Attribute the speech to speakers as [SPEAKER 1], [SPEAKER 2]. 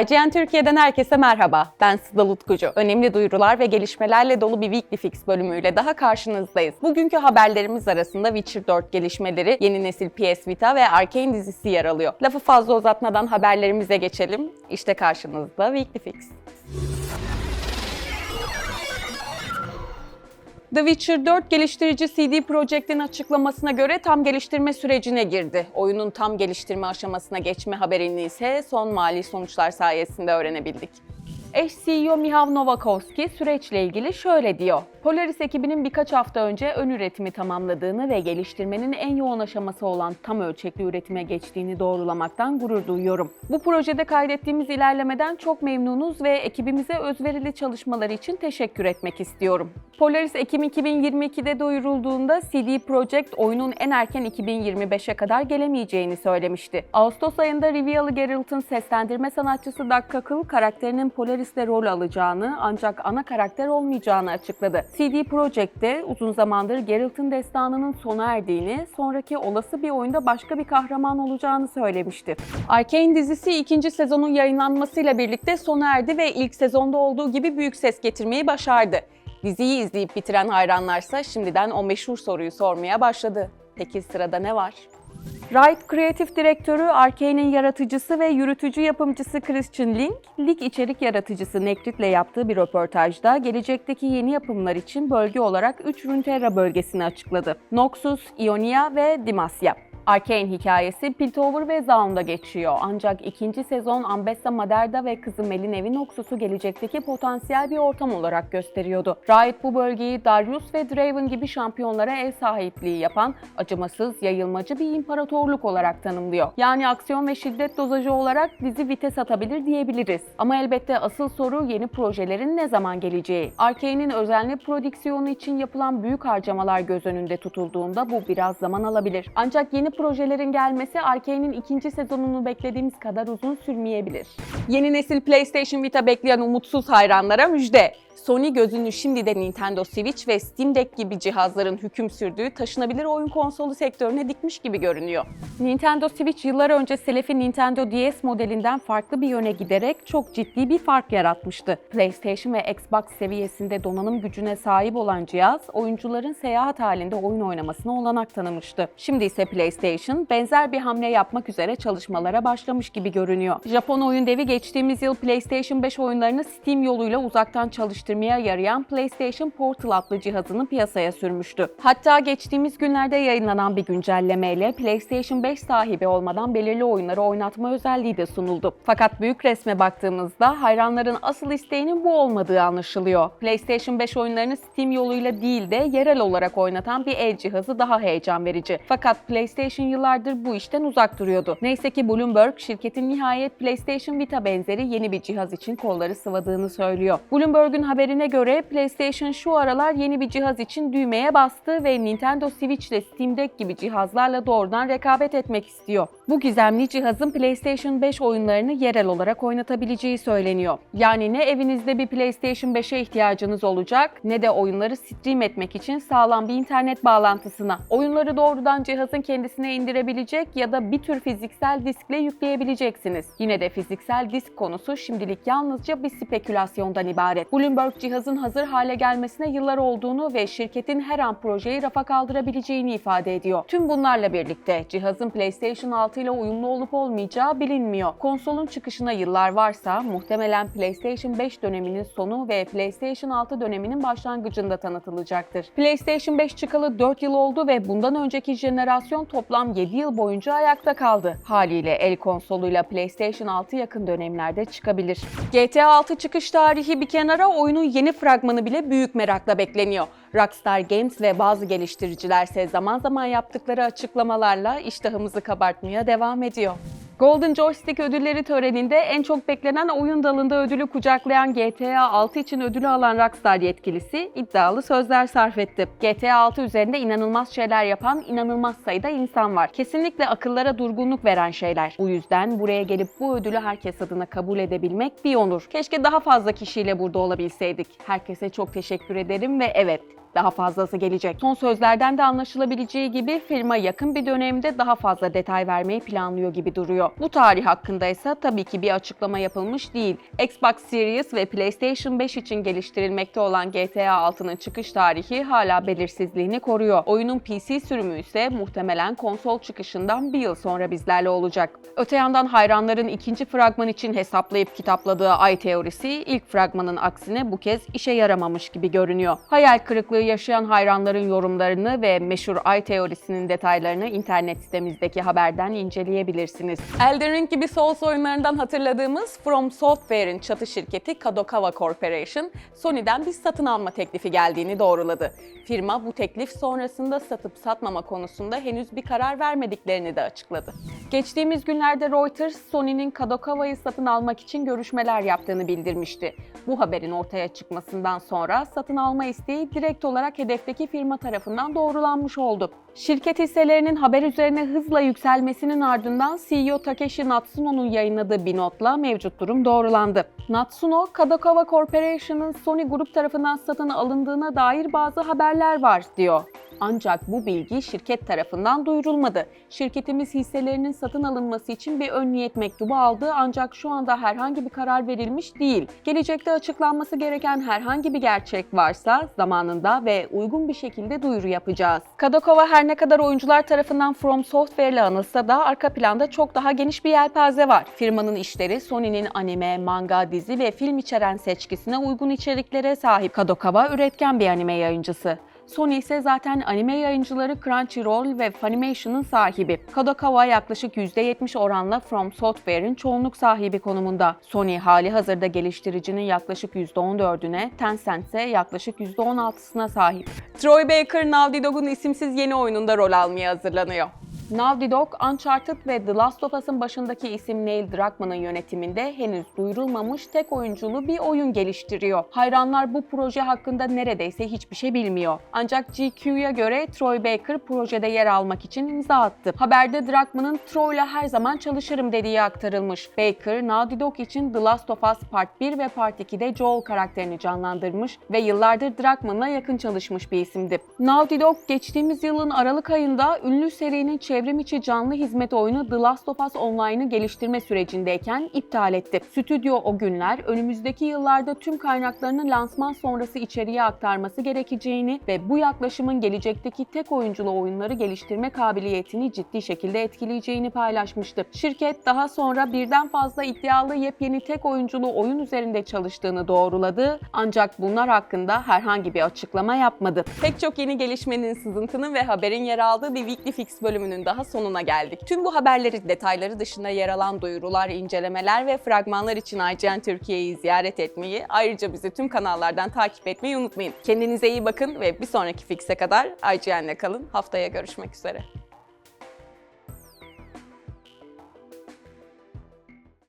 [SPEAKER 1] IGN Türkiye'den herkese merhaba. Ben Sıla Utkucu. Önemli duyurular ve gelişmelerle dolu bir Weekly Fix bölümüyle daha karşınızdayız. Bugünkü haberlerimiz arasında Witcher 4 gelişmeleri, yeni nesil PS Vita ve Arcane dizisi yer alıyor. Lafı fazla uzatmadan haberlerimize geçelim. İşte karşınızda Weekly Fix. The Witcher 4 geliştirici CD Projekt'in açıklamasına göre tam geliştirme sürecine girdi. Oyunun tam geliştirme aşamasına geçme haberini ise son mali sonuçlar sayesinde öğrenebildik. Eş CEO Mihav Novakovski süreçle ilgili şöyle diyor. Polaris ekibinin birkaç hafta önce ön üretimi tamamladığını ve geliştirmenin en yoğun aşaması olan tam ölçekli üretime geçtiğini doğrulamaktan gurur duyuyorum. Bu projede kaydettiğimiz ilerlemeden çok memnunuz ve ekibimize özverili çalışmaları için teşekkür etmek istiyorum. Polaris Ekim 2022'de duyurulduğunda CD Projekt oyunun en erken 2025'e kadar gelemeyeceğini söylemişti. Ağustos ayında Rivialı Geralt'ın seslendirme sanatçısı Doug Cockle karakterinin Polaris'le rol alacağını ancak ana karakter olmayacağını açıkladı. CD Projekt'te uzun zamandır Geralt'ın destanının sona erdiğini, sonraki olası bir oyunda başka bir kahraman olacağını söylemişti. Arcane dizisi ikinci sezonun yayınlanmasıyla birlikte sona erdi ve ilk sezonda olduğu gibi büyük ses getirmeyi başardı. Diziyi izleyip bitiren hayranlarsa şimdiden o meşhur soruyu sormaya başladı. Peki sırada ne var? Riot kreatif direktörü, Arkane'in yaratıcısı ve yürütücü yapımcısı Christian Link, lig içerik yaratıcısı Nekrit'le yaptığı bir röportajda gelecekteki yeni yapımlar için bölge olarak 3 Runeterra bölgesini açıkladı. Noxus, Ionia ve Demacia. Arcane hikayesi Piltover ve Zaun'da geçiyor. Ancak ikinci sezon Ambessa Maderda ve kızı Melinev'in Noxus'u gelecekteki potansiyel bir ortam olarak gösteriyordu. Riot bu bölgeyi Darius ve Draven gibi şampiyonlara ev sahipliği yapan acımasız, yayılmacı bir imparatorluk olarak tanımlıyor. Yani aksiyon ve şiddet dozajı olarak dizi vites atabilir diyebiliriz. Ama elbette asıl soru yeni projelerin ne zaman geleceği. Arkane'in özenli prodüksiyonu için yapılan büyük harcamalar göz önünde tutulduğunda bu biraz zaman alabilir. Ancak yeni projelerin gelmesi Arkane'in ikinci sezonunu beklediğimiz kadar uzun sürmeyebilir. Yeni nesil PlayStation Vita bekleyen umutsuz hayranlara müjde. Sony gözünü şimdiden Nintendo Switch ve Steam Deck gibi cihazların hüküm sürdüğü taşınabilir oyun konsolu sektörüne dikmiş gibi görünüyor. Nintendo Switch yıllar önce Selefi Nintendo DS modelinden farklı bir yöne giderek çok ciddi bir fark yaratmıştı. PlayStation ve Xbox seviyesinde donanım gücüne sahip olan cihaz, oyuncuların seyahat halinde oyun oynamasına olanak tanımıştı. Şimdi ise PlayStation benzer bir hamle yapmak üzere çalışmalara başlamış gibi görünüyor. Japon oyun devi geçtiğimiz yıl PlayStation 5 oyunlarını Steam yoluyla uzaktan çalıştırmaya yarayan PlayStation Portal adlı cihazını piyasaya sürmüştü. Hatta geçtiğimiz günlerde yayınlanan bir güncellemeyle PlayStation 5 sahibi olmadan belirli oyunları oynatma özelliği de sunuldu. Fakat büyük resme baktığımızda hayranların asıl isteğinin bu olmadığı anlaşılıyor. PlayStation 5 oyunlarını Steam yoluyla değil de yerel olarak oynatan bir el cihazı daha heyecan verici. Fakat PlayStation yıllardır bu işten uzak duruyordu. Neyse ki Bloomberg şirketin nihayet PlayStation Vita benzeri yeni bir cihaz için kolları sıvadığını söylüyor. Bloomberg'un haberine göre PlayStation şu aralar yeni bir cihaz için düğmeye bastı ve Nintendo Switch ile Steam Deck gibi cihazlarla doğrudan rekabet etmek istiyor. Bu gizemli cihazın PlayStation 5 oyunlarını yerel olarak oynatabileceği söyleniyor. Yani ne evinizde bir PlayStation 5'e ihtiyacınız olacak ne de oyunları stream etmek için sağlam bir internet bağlantısına. Oyunları doğrudan cihazın kendisine indirebilecek ya da bir tür fiziksel diskle yükleyebileceksiniz. Yine de fiziksel disk konusu şimdilik yalnızca bir spekülasyondan ibaret. Bloomberg cihazın hazır hale gelmesine yıllar olduğunu ve şirketin her an projeyi rafa kaldırabileceğini ifade ediyor. Tüm bunlarla birlikte cihazın PlayStation 6 ile uyumlu olup olmayacağı bilinmiyor. Konsolun çıkışına yıllar varsa muhtemelen PlayStation 5 döneminin sonu ve PlayStation 6 döneminin başlangıcında tanıtılacaktır. PlayStation 5 çıkalı 4 yıl oldu ve bundan önceki jenerasyon toplam 7 yıl boyunca ayakta kaldı. Haliyle el konsoluyla PlayStation 6 yakın dönemlerde çıkabilir. GTA 6 çıkış tarihi bir kenara oyunun yeni fragmanı bile büyük merakla bekleniyor. Rockstar Games ve bazı geliştiricilerse zaman zaman yaptıkları açıklamalarla iştahımızı kabartmaya devam ediyor. Golden Joystick ödülleri töreninde en çok beklenen oyun dalında ödülü kucaklayan GTA 6 için ödülü alan Rockstar yetkilisi iddialı sözler sarf etti. GTA 6 üzerinde inanılmaz şeyler yapan inanılmaz sayıda insan var. Kesinlikle akıllara durgunluk veren şeyler. Bu yüzden buraya gelip bu ödülü herkes adına kabul edebilmek bir onur. Keşke daha fazla kişiyle burada olabilseydik. Herkese çok teşekkür ederim ve evet Daha fazlası gelecek. Son sözlerden de anlaşılabileceği gibi firma yakın bir dönemde daha fazla detay vermeyi planlıyor gibi duruyor. Bu tarih hakkında ise tabii ki bir açıklama yapılmış değil. Xbox Series ve PlayStation 5 için geliştirilmekte olan GTA 6'nın çıkış tarihi hala belirsizliğini koruyor. Oyunun PC sürümü ise muhtemelen konsol çıkışından bir yıl sonra bizlerle olacak. Öte yandan hayranların ikinci fragman için hesaplayıp kitapladığı ay teorisi ilk fragmanın aksine bu kez işe yaramamış gibi görünüyor. Hayal kırıklığı yaşayan hayranların yorumlarını ve meşhur ay teorisinin detaylarını internet sitemizdeki haberden inceleyebilirsiniz. Elden Ring gibi Souls oyunlarından hatırladığımız From Software'in çatı şirketi Kadokawa Corporation, Sony'den bir satın alma teklifi geldiğini doğruladı. Firma bu teklif sonrasında satıp satmama konusunda henüz bir karar vermediklerini de açıkladı. Geçtiğimiz günlerde Reuters, Sony'nin Kadokawa'yı satın almak için görüşmeler yaptığını bildirmişti. Bu haberin ortaya çıkmasından sonra satın alma isteği direkt olarak hedefteki firma tarafından doğrulanmış oldu. Şirket hisselerinin haber üzerine hızla yükselmesinin ardından CEO Takeshi Natsuno'nun yayınladığı bir notla mevcut durum doğrulandı. Natsuno, Kadokawa Corporation'ın Sony Grup tarafından satın alındığına dair bazı haberler var diyor. Ancak bu bilgi şirket tarafından duyurulmadı. Şirketimiz hisselerinin satın alınması için bir ön niyet mektubu aldı ancak şu anda herhangi bir karar verilmiş değil. Gelecekte açıklanması gereken herhangi bir gerçek varsa zamanında ve uygun bir şekilde duyuru yapacağız. Kadokawa her ne kadar oyuncular tarafından From Software ile anılsa da arka planda çok daha geniş bir yelpaze var. Firmanın işleri Sony'nin anime, manga, dizi ve film içeren seçkisine uygun içeriklere sahip. Kadokawa üretken bir anime yayıncısı. Sony ise zaten anime yayıncıları Crunchyroll ve Funimation'ın sahibi. Kadokawa yaklaşık %70 oranla From Software'in çoğunluk sahibi konumunda. Sony hali hazırda geliştiricinin yaklaşık %14'üne, Tencent ise yaklaşık %16'sına sahip. Troy Baker, Naughty Dog'un isimsiz yeni oyununda rol almaya hazırlanıyor. Naughty Dog, Uncharted ve The Last of Us'ın başındaki isim Neil Druckmann'ın yönetiminde henüz duyurulmamış tek oyunculu bir oyun geliştiriyor. Hayranlar bu proje hakkında neredeyse hiçbir şey bilmiyor. Ancak GQ'ya göre Troy Baker projede yer almak için imza attı. Haberde Druckmann'ın Troy'la her zaman çalışırım dediği aktarılmış. Baker, Naughty Dog için The Last of Us Part 1 ve Part 2'de Joel karakterini canlandırmış ve yıllardır Druckmann'la yakın çalışmış bir isimdi. Naughty Dog geçtiğimiz yılın Aralık ayında ünlü serinin çevrim içi canlı hizmet oyunu The Last of Us Online'ı geliştirme sürecindeyken iptal etti. Stüdyo o günler önümüzdeki yıllarda tüm kaynaklarını lansman sonrası içeriye aktarması gerekeceğini ve bu yaklaşımın gelecekteki tek oyunculu oyunları geliştirme kabiliyetini ciddi şekilde etkileyeceğini paylaşmıştı. Şirket daha sonra birden fazla iddialı yepyeni tek oyunculu oyun üzerinde çalıştığını doğruladı ancak bunlar hakkında herhangi bir açıklama yapmadı. Pek çok yeni gelişmenin, sızıntının ve haberin yer aldığı bir Weekly Fix bölümünün daha sonuna geldik. Tüm bu haberleri detayları dışında yer alan duyurular, incelemeler ve fragmanlar için IGN Türkiye'yi ziyaret etmeyi, ayrıca bizi tüm kanallardan takip etmeyi unutmayın. Kendinize iyi bakın ve bir sonraki Fix'e kadar IGN'le kalın. Haftaya görüşmek üzere.